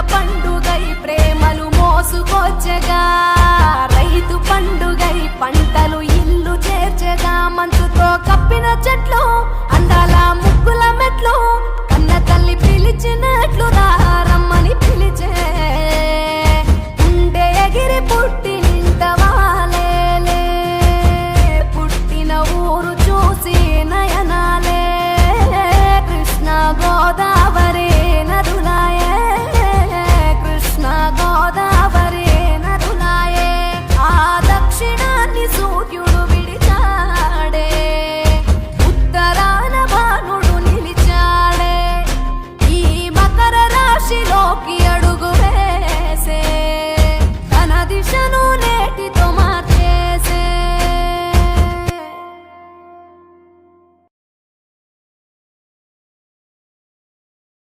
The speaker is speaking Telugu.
పండుగై ప్రేమలు మోసుకొచ్చగా. సూర్యుడు విడిచాడే. ఉత్తరాన భానుడు నిలిచాడే. ఈ మకర రాశిలోకి